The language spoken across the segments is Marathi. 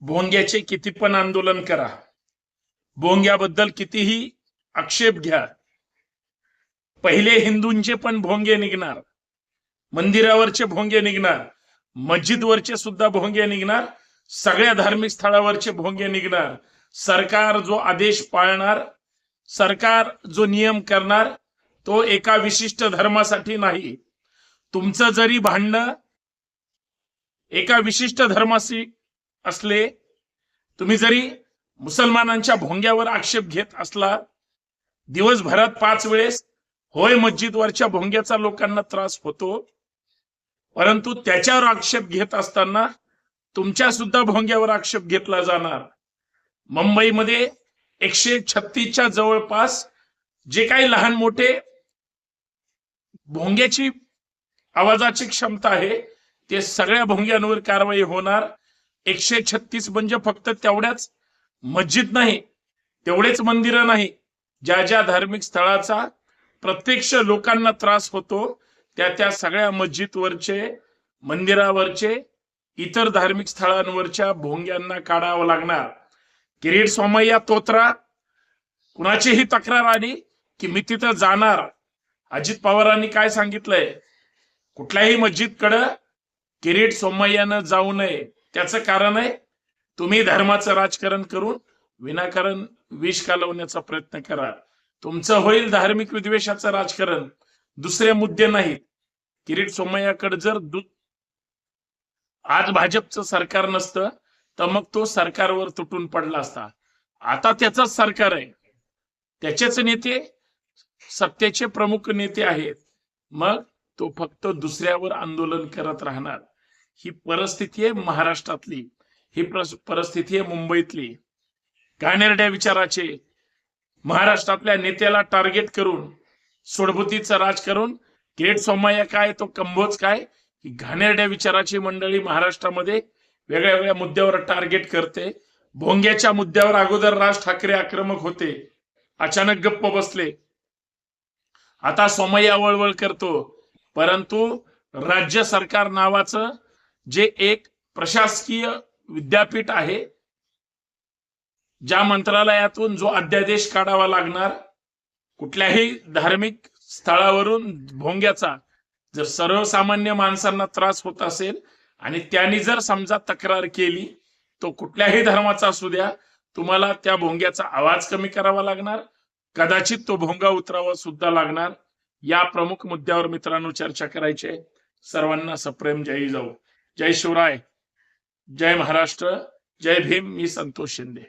भोंग्याचे किती पण आंदोलन करा. भोंग्याबद्दल कितीही आक्षेप घ्या. पहिले हिंदूंचे पण भोंगे निघणार. मंदिरावरचे भोंगे निघणार. मस्जिदवरचे सुद्धा भोंगे निघणार. सगळ्या धार्मिक स्थळावरचे भोंगे निघणार. सरकार जो आदेश पाळणार सरकार जो नियम करणार तो एका विशिष्ट धर्मासाठी नाही. तुमचं जरी भांडणं एका विशिष्ट धर्माशी असले तुम्ही जरी मुसलमानांच्या भोंग्यावर आक्षेप घेत असला दिवसभरात पाच वेळेस होय मस्जिदवरच्या भोंग्याचा लोकांना त्रास होतो परंतु त्याच्यावर आक्षेप घेत असताना तुमच्या सुद्धा भोंग्यावर आक्षेप घेतला जाणार. मुंबईमध्ये एकशे छत्तीसच्या जवळपास जे काही लहान मोठे भोंग्याची आवाजाची क्षमता आहे ते सगळ्या भोंग्यांवर कारवाई होणार. एकशे छत्तीस म्हणजे फक्त तेवढ्याच मस्जिद नाही तेवढेच मंदिरं नाही. ज्या ज्या धार्मिक स्थळाचा प्रत्यक्ष लोकांना त्रास होतो त्या त्या सगळ्या मस्जिदवरचे मंदिरावरचे इतर धार्मिक स्थळांवरच्या भोंग्यांना काढावं लागणार. किरीट सोमय्या तोत्रा कुणाचीही तक्रार आली की मी तिथं जाणार. अजित पवारांनी काय सांगितलंय? कुठल्याही मस्जिदकडं किरीट सोमय्यानं जाऊ नये. त्याचं कारण आहे तुम्ही धर्माचं राजकारण करून विनाकारण विष कालवण्याचा प्रयत्न करा. तुमचं होईल धार्मिक विद्वेषाचं राजकारण. दुसरे मुद्दे नाहीत. किरीट सोमय्याकडे जर दु- आज भाजपचं सरकार नसतं तर मग तो सरकारवर तुटून पडला असता. आता त्याचंच सरकार आहे. त्याचेच नेते सत्तेचे प्रमुख नेते आहेत. मग तो फक्त दुसऱ्यावर आंदोलन करत राहणार. ही परिस्थिती आहे महाराष्ट्रातली. ही परिस्थिती आहे मुंबईतली. घाणेरड्या विचाराचे महाराष्ट्रातल्या नेत्याला टार्गेट करून सोडबुतीचं राज करून किरीट सोमय्या काय तो कंबोज काय ही घाणेरड्या विचाराची मंडळी महाराष्ट्रामध्ये वेगळ्या वेगळ्या मुद्द्यावर टार्गेट करते. भोंग्याच्या मुद्द्यावर अगोदर राज ठाकरे आक्रमक होते. अचानक गप्प बसले. आता सोमय्या वळवळ करतो. परंतु राज्य सरकार नावाचं जे एक प्रशासकीय विद्यापीठ आहे ज्या मंत्रालयातून जो अध्यादेश काढावा लागणार कुठल्याही धार्मिक स्थळावरून भोंग्याचा जर सर्वसामान्य माणसांना त्रास होत असेल आणि त्यांनी जर समजा तक्रार केली तो कुठल्याही धर्माचा असू द्या तुम्हाला त्या भोंग्याचा आवाज कमी करावा लागणार कदाचित तो भोंगा उतरावा सुद्धा लागणार. या प्रमुख मुद्द्यावर मित्रांनो चर्चा करायची आहे. सर्वांना सप्रेम जयी जाऊ जय शिवराय जय महाराष्ट्र जय भीम मी संतोष शिंदे.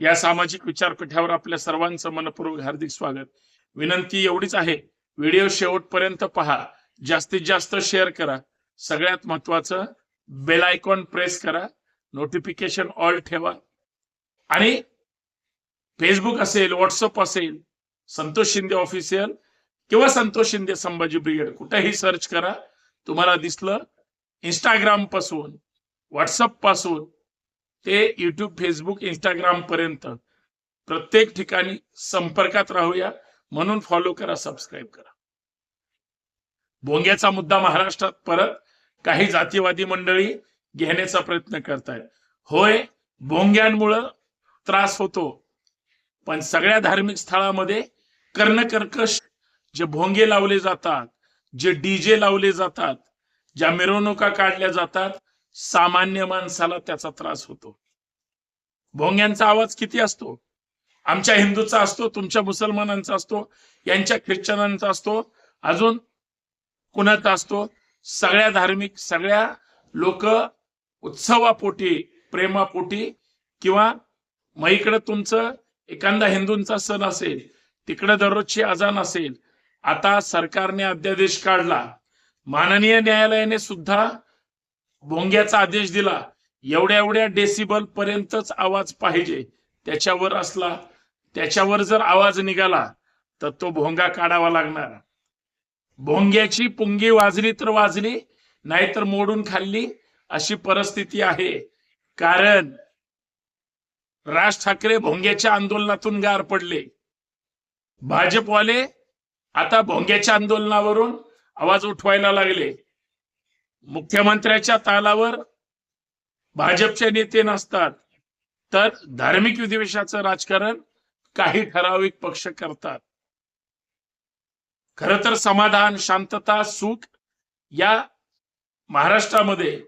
या सामाजिक विचारपीठावर आपल्या सर्वांचं मनपूर्वक हार्दिक स्वागत. विनंती एवढीच आहे व्हिडिओ शेवटपर्यंत पहा जास्तीत जास्त शेअर करा सगळ्यात महत्वाचं बेल आयकॉन प्रेस करा नोटिफिकेशन ऑल ठेवा. आणि फेसबुक असेल व्हॉट्सअप असेल संतोष शिंदे ऑफिशियल किंवा संतोष शिंदे संभाजी ब्रिगेड कुठेही सर्च करा तुम्हाला दिसलं इंस्टाग्रामपासून व्हॉट्सअपपासून ते युट्यूब फेसबुक इंस्टाग्राम पर्यंत प्रत्येक ठिकाणी संपर्कात राहूया. म्हणून फॉलो करा सबस्क्राईब करा. भोंग्याचा मुद्दा महाराष्ट्रात परत काही जातीवादी मंडळी घेण्याचा प्रयत्न करतायत. होय भोंग्यांमुळं त्रास होतो पण सगळ्या धार्मिक स्थळामध्ये कर्णकर्कश जे भोंगे लावले जातात जे डीजे लावले जातात ज्या मिरवणुका काढल्या जातात सामान्य माणसाला त्याचा त्रास होतो. भोंग्यांचा आवाज किती असतो? आमच्या हिंदूचा असतो तुमच्या मुसलमानांचा असतो यांच्या ख्रिश्चनांचा असतो अजून कुणाचा असतो? सगळ्या धार्मिक सगळ्या लोक उत्सवापोटी प्रेमापोटी किंवा मग इकडं तुमचं एखादा हिंदूंचा सण असेल तिकडे दररोजची अजान असेल आता सरकारने अध्यादेश काढला माननीय न्यायालयाने सुद्धा भोंग्याचा आदेश दिला. एवढ्या एवढ्या डेसिबल पर्यंतच आवाज पाहिजे. त्याच्यावर असला त्याच्यावर जर आवाज निघाला तर तो भोंगा काढावा लागणार. भोंग्याची पुंगी वाजली तर वाजली नाहीतर मोडून खाल्ली अशी परिस्थिती आहे. कारण राज ठाकरे भोंग्याच्या आंदोलनातून गार पडले. भाजपवाले आता भोंग्याच्या आंदोलनावरून आवाज उठवायला लागले. मुख्यमंत्र्याच्या तालावर भाजपचे नेते नसतात तर धार्मिक विधिवेशाचं राजकारण काही ठराविक पक्ष करतात. खर तर समाधान शांतता सुख या महाराष्ट्रामध्ये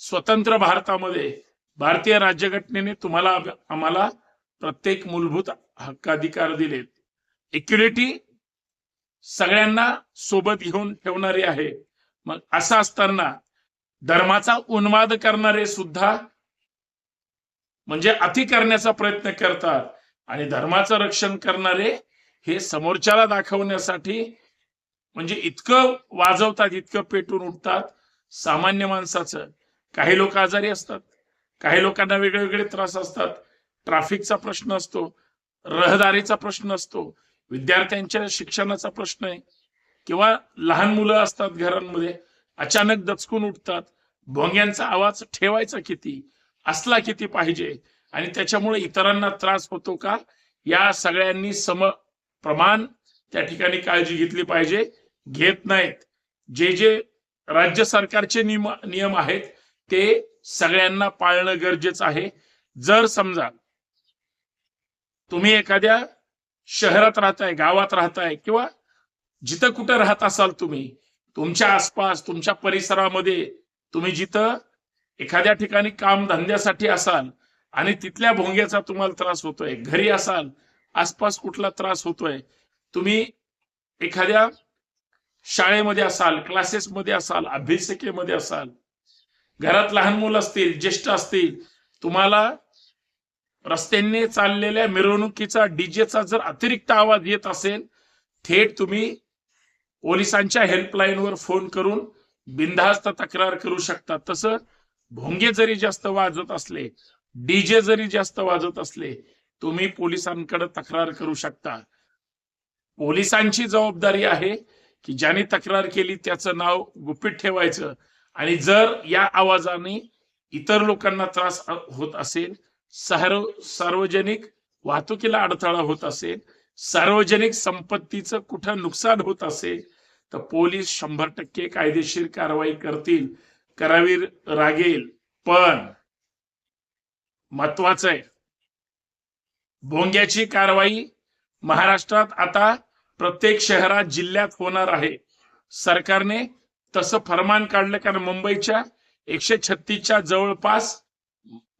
स्वतंत्र भारतामध्ये भारतीय राज्यघटनेने तुम्हाला आम्हाला प्रत्येक मूलभूत हक्काधिकार दिलेत. इक्युलिटी सगळ्यांना सोबत घेऊन ठेवणारे आहे. मग असं असताना धर्माचा उन्माद करणारे सुद्धा म्हणजे अति करण्याचा प्रयत्न करतात आणि धर्माचं रक्षण करणारे हे समोरच्याला दाखवण्यासाठी म्हणजे इतकं वाजवतात इतकं पेटून उठतात सामान्य माणसाचं. काही लोक आजारी असतात काही लोकांना वेगळे वेगळे त्रास असतात. ट्राफिकचा प्रश्न असतो रहदारीचा प्रश्न असतो. विद्यार्थ्यांच्या शिक्षणाचा प्रश्न आहे. किंवा लहान मुलं असतात घरांमध्ये अचानक दचकून उठतात भोंग्यांचा आवाज ठेवायचा किती असला किती पाहिजे आणि त्याच्यामुळे इतरांना त्रास होतो का? या सगळ्यांनी सम प्रमाण त्या ठिकाणी काळजी घेतली पाहिजे. घेत नाहीत. जे जे राज्य सरकारचे नियम नियम आहेत ते सगळ्यांना पाळणं गरजेचं आहे. जर समजा तुम्ही एखाद्या शहरात राहताय गावात राहताय किंवा जिथं कुठं राहत असाल तुम्ही तुमच्या आसपास तुमच्या परिसरामध्ये तुम्ही जिथं एखाद्या ठिकाणी काम धंद्यासाठी असाल आणि तिथल्या भोंग्याचा तुम्हाला त्रास होतोय घरी असाल आसपास कुठला त्रास होतोय तुम्ही एखाद्या शाळेमध्ये असाल क्लासेसमध्ये असाल अभ्यासिकेमध्ये असाल घरात लहान मुलं असतील ज्येष्ठ असतील तुम्हाला रस्त्यांनी चाललेल्या मिरवणुकीचा डीजेचा जर अतिरिक्त आवाज येत असेल थेट तुम्ही पोलिसांच्या हेल्पलाईनवर फोन करून बिनधास्त तक्रार करू शकता. तसं भोंगे जरी जास्त वाजत असले डीजे जरी जास्त वाजत असले तुम्ही पोलिसांकडे तक्रार करू शकता. पोलिसांची जबाबदारी आहे की ज्याने तक्रार केली त्याचं नाव गुपित ठेवायचं. आणि जर या आवाजाने इतर लोकांना त्रास होत असेल सार्वजनिक वाहतुकीला अडथळा होत असेल सार्वजनिक संपत्तीचं कुठं नुकसान होत असेल तर पोलीस शंभर टक्के कायदेशीर कारवाई करतील करावी रागेल पण महत्वाचं आहे भोंग्याची कारवाई महाराष्ट्रात आता प्रत्येक शहरात जिल्ह्यात होणार आहे. सरकारने तसं फरमान काढलं कारण मुंबईच्या एकशे छत्तीसच्या जवळपास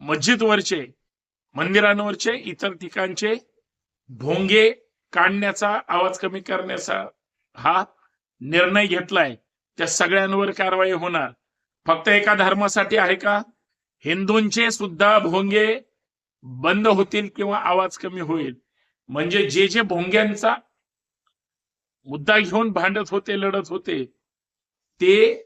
मस्जिदवरचे मंदिरांवरचे इतर ठिकाणचे भोंगे काढण्याचा आवाज कमी करण्याचा हा निर्णय घेतलाय. त्या सगळ्यांवर कारवाई होणार. फक्त एका धर्मासाठी आहे का? हिंदूंचे सुद्धा भोंगे बंद होतील किंवा आवाज कमी होईल. म्हणजे जे जे भोंग्यांचा मुद्दा घेऊन भांडत होते लढत होते ते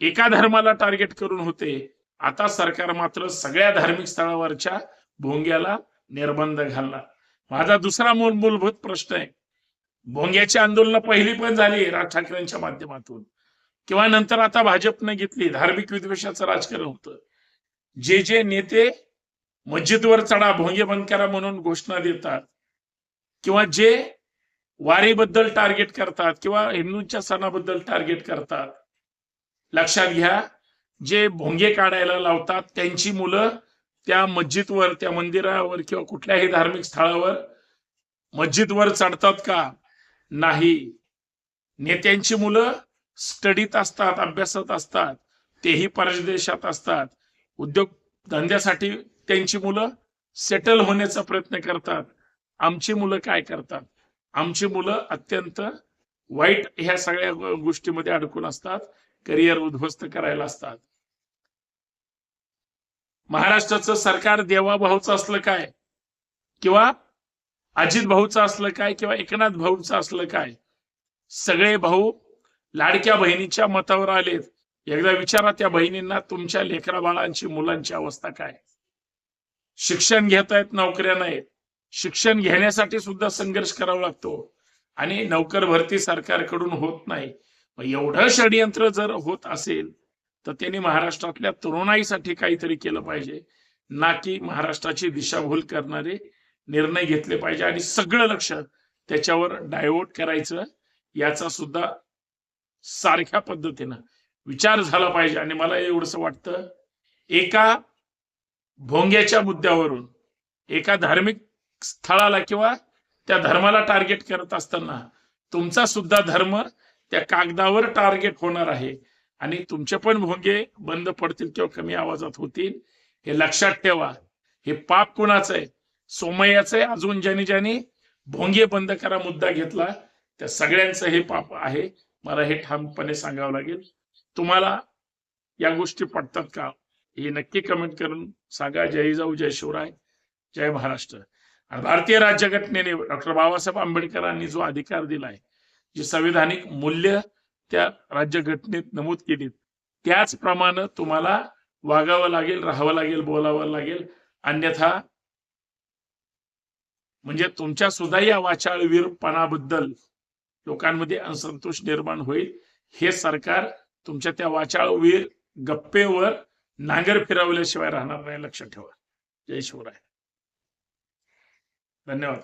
एका धर्माला टार्गेट करून होते. आता सरकार मात्र सगळ्या धार्मिक स्थळावरच्या भोंग्याला निर्बंध घालला माझा दुसरा मूल मूलभूत प्रश्न आहे. भोंग्याची आंदोलन पहिली पण झाली राज ठाकरेंच्या माध्यमातून. किंवा नंतर आता भाजपने घेतली धार्मिक विद्वेषाचं राजकारण होतं. जे जे नेते मस्जिदवर चढा भोंगे बंद करा म्हणून घोषणा देतात किंवा जे वारीबद्दल टार्गेट करतात किंवा हिंदूंच्या सणाबद्दल टार्गेट करतात लक्षात घ्या जे भोंगे काढायला लावतात त्यांची मुलं त्या मस्जिदवर त्या मंदिरावर किंवा कुठल्याही धार्मिक स्थळावर मस्जिदवर चढतात का? नाही. नेत्यांची मुलं स्टडीत असतात अभ्यासात असतात तेही परदेशात असतात. उद्योग धंद्यासाठी त्यांची मुलं सेटल होण्याचा प्रयत्न करतात. आमची मुलं काय करतात? आमची मुलं अत्यंत वाईट ह्या सगळ्या गोष्टीमध्ये अडकून असतात. करिअर उद्ध्वस्त करायला असतात. महाराष्ट्राचं सरकार देवाभाऊचं असलं काय? किंवा अजित भाऊचं असलं काय? किंवा एकनाथ भाऊचं असलं काय? सगळे भाऊ लाडक्या बहिणीच्या मतावर आलेत. एकदा विचारा त्या बहिणींना तुमच्या लेकरा बाळांची मुलांची अवस्था काय? शिक्षण घेतायत नोकऱ्या नाहीत. शिक्षण घेण्यासाठी सुद्धा संघर्ष करावा लागतो. आणि नोकर भरती सरकारकडून होत नाही. एवढं षडयंत्र जर होत असेल तर त्यांनी महाराष्ट्रातल्या तरुणाईसाठी काहीतरी केलं पाहिजे. ना की महाराष्ट्राची दिशाभूल करणारे निर्णय घेतले पाहिजे आणि सगळं लक्ष त्याच्यावर डायव्हर्ट करायचं याचा सुद्धा सारख्या पद्धतीनं विचार झाला पाहिजे. आणि मला एवढस वाटतं एका भोंग्याच्या मुद्द्यावरून एका धार्मिक स्थळाला किंवा त्या धर्माला टार्गेट करत असताना तुमचा सुद्धा धर्म त्या कागदावर टार्गेट होणार आहे. आणि तुमचे पण भोंगे बंद पडतील किंवा कमी आवाजात होतील. हे लक्षात ठेवा. हे पाप कुणाचं आहे? सोमय्याचं आहे. अजून ज्याने ज्याने भोंगे बंद करा मुद्दा घेतला त्या सगळ्यांचं हे पाप आहे. मला हे ठामपणे सांगावं लागेल. तुम्हाला या गोष्टी पटतात का? हे नक्की कमेंट करून सांगा. जय जाऊ जय शिवराय जय महाराष्ट्र. आणि भारतीय राज्यघटनेने डॉक्टर बाबासाहेब आंबेडकरांनी जो अधिकार दिलाय जी संविधानिक मूल्य त्या राज्यघटनेत नमूद केली त्याचप्रमाणे तुम्हाला वागावं लागेल राहावं लागेल बोलावं लागेल अन्यथा म्हणजे तुमच्या सुद्धा या वाचाळवीरपणाबद्दल लोकांमध्ये असंतोष निर्माण होईल. हे सरकार तुमच्या त्या वाचाळवीर गप्पेवर नांगर फिरवल्याशिवाय राहणार नाही लक्षात ठेवा. जय शिवराय. धन्यवाद.